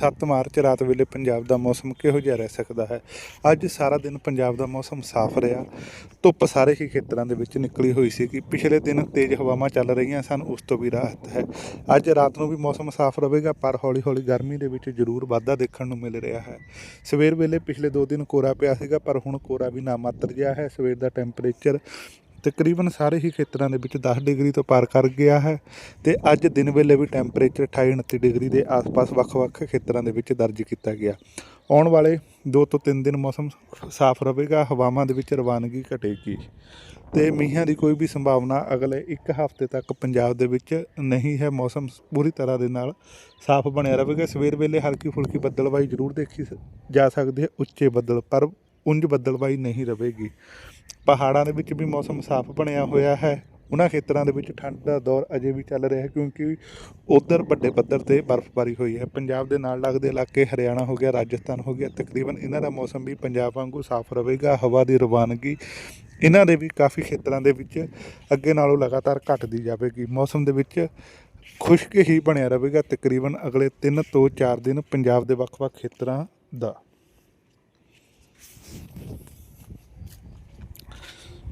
7 March ਰਾਤ ਵੇਲੇ ਪੰਜਾਬ ਦਾ ਮੌਸਮ ਕਿਹੋ ਜਿਹਾ ਰਹਿ ਸਕਦਾ ਹੈ? ਅੱਜ ਸਾਰਾ ਦਿਨ ਪੰਜਾਬ ਦਾ ਮੌਸਮ ਸਾਫ਼ ਰਿਹਾ। ਧੁੱਪ ਸਾਰੇ ਹੀ ਖੇਤਰਾਂ ਦੇ ਵਿੱਚ ਨਿਕਲੀ ਹੋਈ ਸੀ ਕਿ ਪਿਛਲੇ ਦਿਨ ਤੇਜ਼ ਹਵਾਵਾਂ ਚੱਲ ਰਹੀਆਂ ਸਨ, ਉਸ ਤੋਂ ਵੀ ਰਾਹਤ ਹੈ। ਅੱਜ ਰਾਤ ਨੂੰ ਵੀ ਮੌਸਮ ਸਾਫ਼ ਰਹੇਗਾ, ਪਰ ਹੌਲੀ-ਹੌਲੀ ਗਰਮੀ ਦੇ ਵਿੱਚ ਜ਼ਰੂਰ ਵਾਧਾ ਦੇਖਣ ਨੂੰ ਮਿਲ ਰਿਹਾ ਹੈ। ਸਵੇਰ ਵੇਲੇ ਪਿਛਲੇ 2 ਦਿਨ ਕੋਰਾ ਪਿਆ ਸੀਗਾ, ਪਰ ਹੁਣ ਕੋਰਾ ਵੀ ਨਾ ਮਾਤਰ ਜਿਹਾ ਹੈ। ਸਵੇਰ ਦਾ ਟੈਂਪਰੇਚਰ ਤਕਰੀਬਨ ਸਾਰੇ ਹੀ ਖੇਤਰਾਂ ਦੇ ਵਿੱਚ 10 ਡਿਗਰੀ ਤੋਂ ਪਾਰ ਕਰ ਗਿਆ ਹੈ ਤੇ ਅੱਜ ਦਿਨ ਵੇਲੇ ਵੀ ਟੈਂਪਰੇਚਰ 28 29 ਡਿਗਰੀ ਦੇ ਆਸ-ਪਾਸ ਵੱਖ-ਵੱਖ ਖੇਤਰਾਂ ਦੇ ਵਿੱਚ ਦਰਜ ਕੀਤਾ ਗਿਆ। ਆਉਣ ਵਾਲੇ 2 ਤੋਂ 3 ਦਿਨ ਮੌਸਮ ਸਾਫ਼ ਰਹੇਗਾ, ਹਵਾਵਾਂ ਦੇ ਵਿੱਚ ਰਵਾਨਗੀ ਘਟੇਗੀ ਤੇ ਮੀਂਹਾਂ ਦੀ ਕੋਈ ਵੀ ਸੰਭਾਵਨਾ ਅਗਲੇ ਇੱਕ ਹਫ਼ਤੇ ਤੱਕ ਪੰਜਾਬ ਦੇ ਵਿੱਚ ਨਹੀਂ ਹੈ। ਮੌਸਮ ਪੂਰੀ ਤਰ੍ਹਾਂ ਦੇ ਨਾਲ ਸਾਫ਼ ਬਣਿਆ ਰਹੇਗਾ। ਸਵੇਰ ਵੇਲੇ ਹਲਕੀ ਫੁਲਕੀ ਬੱਦਲਬਾਈ ਜ਼ਰੂਰ ਦੇਖੀ ਜਾ ਸਕਦੀ ਹੈ। ਉੱਚੇ ਬੱਦਲ, ਪਰ ਉਂਝ ਬੱਦਲਬਾਈ ਨਹੀਂ ਰਹੇਗੀ। ਪਹਾੜਾਂ ਦੇ ਵਿੱਚ ਵੀ ਮੌਸਮ ਸਾਫ਼ ਬਣਿਆ ਹੋਇਆ ਹੈ। ਉਹਨਾਂ ਖੇਤਰਾਂ ਦੇ ਵਿੱਚ ਠੰਡ ਦਾ ਦੌਰ ਅਜੇ ਵੀ ਚੱਲ ਰਿਹਾ ਹੈ ਕਿਉਂਕਿ ਉਧਰ ਵੱਡੇ ਪੱਧਰ ਤੇ ਬਰਫ਼ਬਾਰੀ ਹੋਈ ਹੈ। ਪੰਜਾਬ ਦੇ ਨਾਲ ਲੱਗਦੇ ਇਲਾਕੇ ਹਰਿਆਣਾ ਹੋ ਗਿਆ, ਰਾਜਸਥਾਨ ਹੋ ਗਿਆ, ਤਕਰੀਬਨ ਇਹਨਾਂ ਦਾ ਮੌਸਮ ਵੀ ਪੰਜਾਬ ਵਾਂਗੂ ਸਾਫ਼ ਰਹੇਗਾ, ਹਵਾ ਦੀ ਰਵਾਨਗੀ ਇਹਨਾਂ ਦੇ ਵੀ ਕਾਫੀ ਖੇਤਰਾਂ ਦੇ ਵਿੱਚ ਅੱਗੇ ਨਾਲੋਂ ਲਗਾਤਾਰ ਘਟਦੀ ਜਾਵੇਗੀ। ਮੌਸਮ ਦੇ ਵਿੱਚ ਖੁਸ਼ਕ ਹੀ ਬਣਿਆ ਰਹੇਗਾ ਤਕਰੀਬਨ ਅਗਲੇ 3 ਤੋਂ 4 ਦਿਨ ਪੰਜਾਬ ਦੇ ਵੱਖ-ਵੱਖ ਖੇਤਰਾਂ ਦਾ।